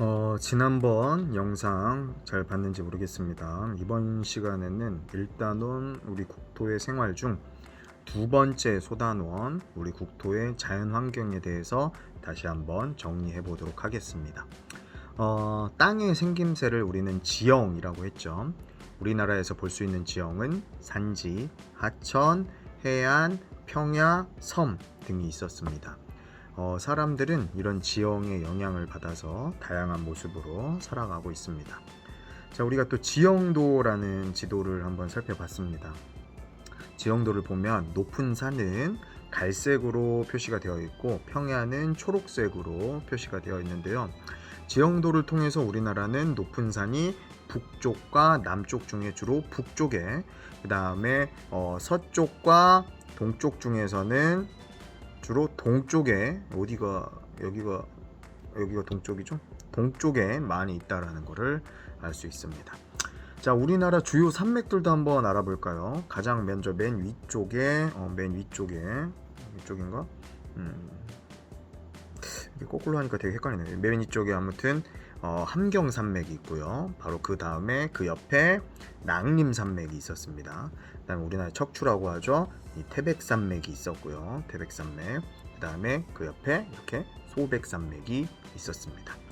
어, 지난번 영상 잘 봤는지 모르겠습니다. 이번 시간에는 일단은 우리 국토의 생활 중 두 번째 소단원, 우리 국토의 자연 환경에 대해서 다시 한번 정리해 보도록 하겠습니다. 어, 땅의 생김새를 우리는 지형이라고 했죠. 우리나라에서 볼 수 있는 지형은 산지, 하천, 해안, 평야, 섬 등이 있었습니다. 어, 사람들은 이런 지형의 영향을 받아서 다양한 모습으로 살아가고 있습니다. 자, 우리가 또 지형도라는 지도를 한번 살펴봤습니다. 지형도를 보면 높은 산은 갈색으로 표시가 되어 있고 평야는 초록색으로 표시가 되어 있는데요. 지형도를 통해서 우리나라는 높은 산이 북쪽과 남쪽 중에 주로 북쪽에 그 다음에 어, 서쪽과 동쪽 중에서는 주로 동쪽에 어디가 여기가 여기가 동쪽이죠? 동쪽에 많이 있다라는 것을 알 수 있습니다. 자, 우리나라 주요 산맥들도 한번 알아볼까요? 가장 먼저 맨 위쪽에 어, 맨 위쪽에 위쪽인가? 음, 거꾸로 하니까 되게 헷갈리네요. 맨 위쪽에 아무튼 어, 함경산맥이 있고요. 바로 그 다음에 그 옆에 낭림산맥이 있었습니다. 그다음에 우리나라 척추라고 하죠. 이 태백산맥이 있었고요. 태백산맥. 그 다음에 그 옆에 이렇게 소백산맥이 있었습니다.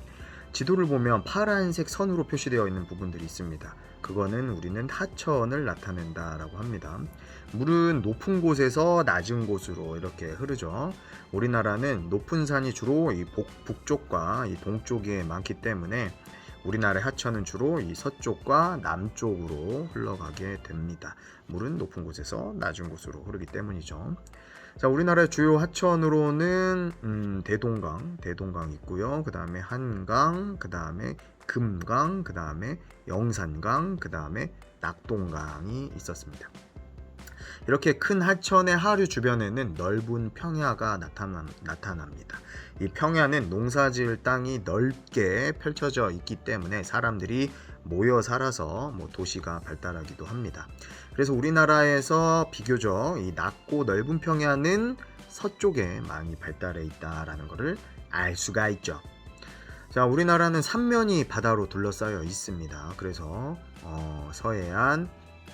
지도를 보면 파란색 선으로 표시되어 있는 부분들이 있습니다. 그거는 우리는 하천을 나타낸다라고 합니다. 물은 높은 곳에서 낮은 곳으로 이렇게 흐르죠. 우리나라는 높은 산이 주로 이 북, 북쪽과 이 동쪽에 많기 때문에 우리나라의 하천은 주로 이 서쪽과 남쪽으로 흘러가게 됩니다. 물은 높은 곳에서 낮은 곳으로 흐르기 때문이죠. 자, 우리나라의 주요 하천으로는 음, 대동강, 대동강 있고요. 그 다음에 한강, 그 다음에 금강, 그 다음에 영산강, 그 다음에 낙동강이 있었습니다. 이렇게 큰 하천의 하류 주변에는 넓은 평야가 나타납니다. 이 평야는 농사지을 땅이 넓게 펼쳐져 있기 때문에 사람들이 모여 살아서 뭐 도시가 발달하기도 합니다. 그래서 우리나라에서 비교적 이 낮고 넓은 평야는 서쪽에 많이 발달해 있다라는 것을 알 수가 있죠. 자, 우리나라는 삼면이 바다로 둘러싸여 있습니다. 그래서 어, 서해안,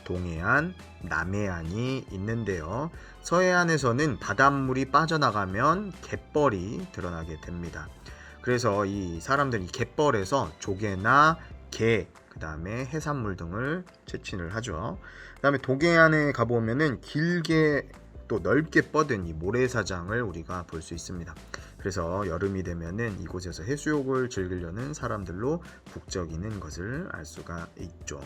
동해안, 남해안이 있는데요. 서해안에서는 바닷물이 빠져나가면 갯벌이 드러나게 됩니다. 그래서 이 사람들이 갯벌에서 조개나 게, 그 다음에 해산물 등을 채취를 하죠. 그 다음에 동해안에 가보면은 길게 또 넓게 뻗은 이 모래사장을 우리가 볼 수 있습니다. 그래서 여름이 되면은 이곳에서 해수욕을 즐기려는 사람들로 북적이는 것을 알 수가 있죠.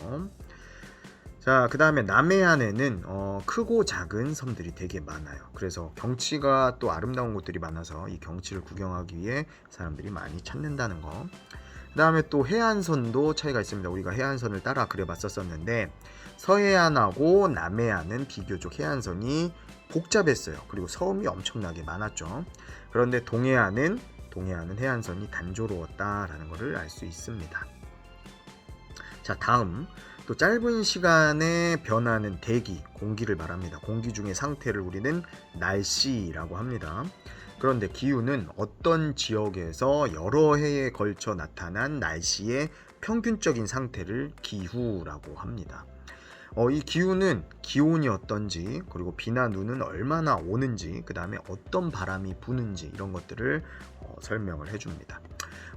자, 그 다음에 남해안에는 어, 크고 작은 섬들이 되게 많아요. 그래서 경치가 또 아름다운 곳들이 많아서 이 경치를 구경하기 위해 사람들이 많이 찾는다는 거. 그 다음에 또 해안선도 차이가 있습니다. 우리가 해안선을 따라 그려봤었었는데 서해안하고 남해안은 비교적 해안선이 복잡했어요. 그리고 섬이 엄청나게 많았죠. 그런데 동해안은 동해안은 해안선이 단조로웠다라는 것을 알 수 있습니다. 자, 다음 또 짧은 시간에 변하는 대기, 공기를 말합니다. 공기 중의 상태를 우리는 날씨라고 합니다. 그런데 기후는 어떤 지역에서 여러 해에 걸쳐 나타난 날씨의 평균적인 상태를 기후라고 합니다. 어, 이 기후는 기온이 어떤지, 그리고 비나 눈은 얼마나 오는지, 그 다음에 어떤 바람이 부는지 이런 것들을 어, 설명을 해줍니다.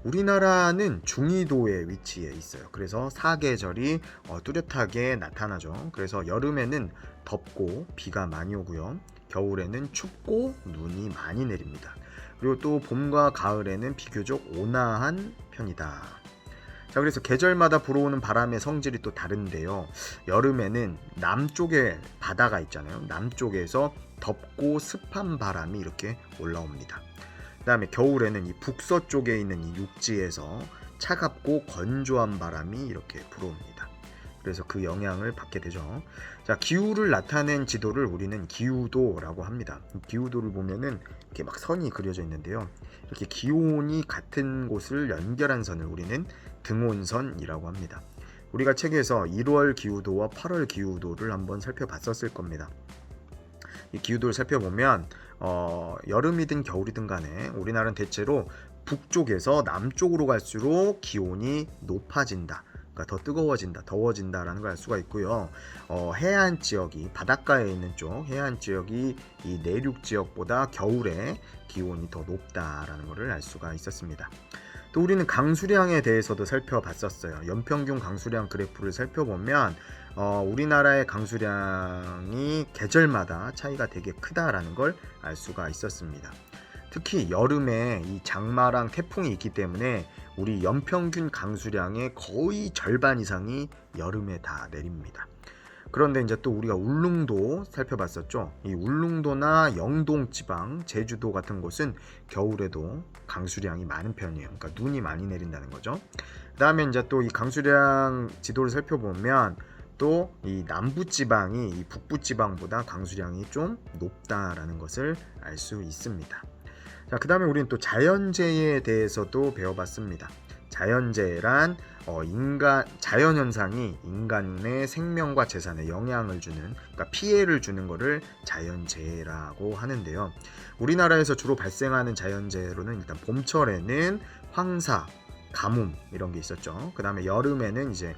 우리나라는 중위도에 위치해 있어요. 그래서 사계절이 어, 뚜렷하게 나타나죠. 그래서 여름에는 덥고 비가 많이 오고요. 겨울에는 춥고 눈이 많이 내립니다. 그리고 또 봄과 가을에는 비교적 온화한 편이다. 자, 그래서 계절마다 불어오는 바람의 성질이 또 다른데요. 여름에는 남쪽에 바다가 있잖아요. 남쪽에서 덥고 습한 바람이 이렇게 올라옵니다. 그 다음에 겨울에는 이 북서쪽에 있는 이 육지에서 차갑고 건조한 바람이 이렇게 불어옵니다. 그래서 그 영향을 받게 되죠. 자, 기후를 나타낸 지도를 우리는 기후도라고 합니다. 기후도를 보면은 이렇게 막 선이 그려져 있는데요. 이렇게 기온이 같은 곳을 연결한 선을 우리는 등온선이라고 합니다. 우리가 책에서 1월 기후도와 8월 기후도를 한번 살펴봤었을 겁니다. 이 기후도를 살펴보면 어, 여름이든 겨울이든 간에 우리나라는 대체로 북쪽에서 남쪽으로 갈수록 기온이 높아진다. 그러니까 더 뜨거워진다, 더워진다라는 걸 알 수가 있고요. 어, 해안 지역이 바닷가에 있는 쪽 해안 지역이 이 내륙 지역보다 겨울에 기온이 더 높다라는 것을 알 수가 있었습니다. 또 우리는 강수량에 대해서도 살펴봤었어요. 연평균 강수량 그래프를 살펴보면 어, 우리나라의 강수량이 계절마다 차이가 되게 크다라는 걸 알 수가 있었습니다. 특히 여름에 이 장마랑 태풍이 있기 때문에 우리 연평균 강수량의 거의 절반 이상이 여름에 다 내립니다. 그런데 이제 또 우리가 울릉도 살펴봤었죠. 이 울릉도나 영동 지방, 제주도 같은 곳은 겨울에도 강수량이 많은 편이에요. 그러니까 눈이 많이 내린다는 거죠. 그다음에 이제 또 이 강수량 지도를 살펴보면 또 이 남부 지방이 이 북부 지방보다 강수량이 좀 높다라는 것을 알 수 있습니다. 자, 그다음에 우리는 또 자연재해에 대해서도 배워봤습니다. 자연재해란 어, 인간 자연 현상이 인간의 생명과 재산에 영향을 주는 그러니까 피해를 주는 것을 자연재해라고 하는데요. 우리나라에서 주로 발생하는 자연재해로는 일단 봄철에는 황사, 가뭄 이런 게 있었죠. 그다음에 여름에는 이제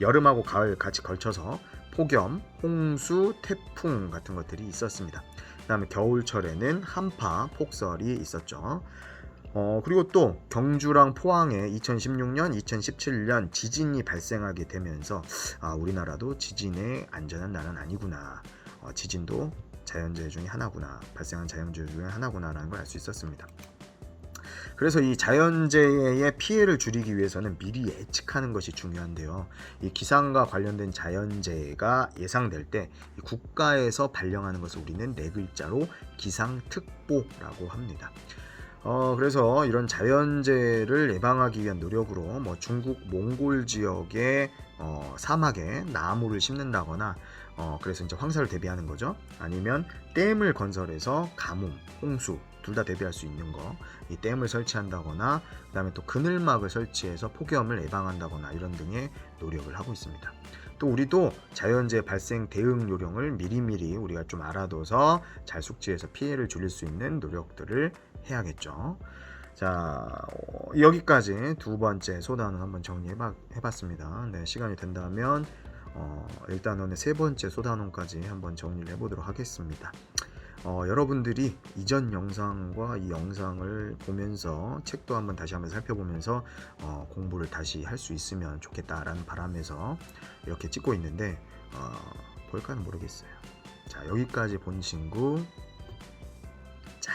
여름하고 가을 같이 걸쳐서 폭염, 홍수, 태풍 같은 것들이 있었습니다. 그다음에 겨울철에는 한파, 폭설이 있었죠. 어, 그리고 또 경주랑 포항에 2016년, 2017년 지진이 발생하게 되면서 아, 우리나라도 지진의 안전한 나라는 아니구나. 어, 지진도 자연재해 중에 하나구나. 발생한 자연재해 중에 하나구나라는 걸 알 수 있었습니다. 그래서 이 자연재해의 피해를 줄이기 위해서는 미리 예측하는 것이 중요한데요. 이 기상과 관련된 자연재해가 예상될 때이 국가에서 발령하는 것을 우리는 네 글자로 기상특보라고 합니다. 어, 그래서 이런 자연재해를 예방하기 위한 노력으로 뭐 중국 몽골 지역의 어, 사막에 나무를 심는다거나 어, 그래서 이제 황사를 대비하는 거죠. 아니면 댐을 건설해서 가뭄, 홍수 둘 다 대비할 수 있는 거, 이 댐을 설치한다거나 그다음에 또 그늘막을 설치해서 폭염을 예방한다거나 이런 등의 노력을 하고 있습니다. 또 우리도 자연재해 발생 대응 요령을 미리미리 우리가 좀 알아둬서 잘 숙지해서 피해를 줄일 수 있는 노력들을 해야겠죠. 자 어, 여기까지 두 번째 소단을 한번 정리해봤습니다. 네, 시간이 된다면 어, 일단은 세 번째 소단원까지 한번 정리를 해보도록 하겠습니다. 어, 여러분들이 이전 영상과 이 영상을 보면서 책도 한번 다시 한번 살펴보면서 어, 공부를 다시 할 수 있으면 좋겠다라는 바람에서 이렇게 찍고 있는데 어, 볼까는 모르겠어요. 자 여기까지 본 친구 자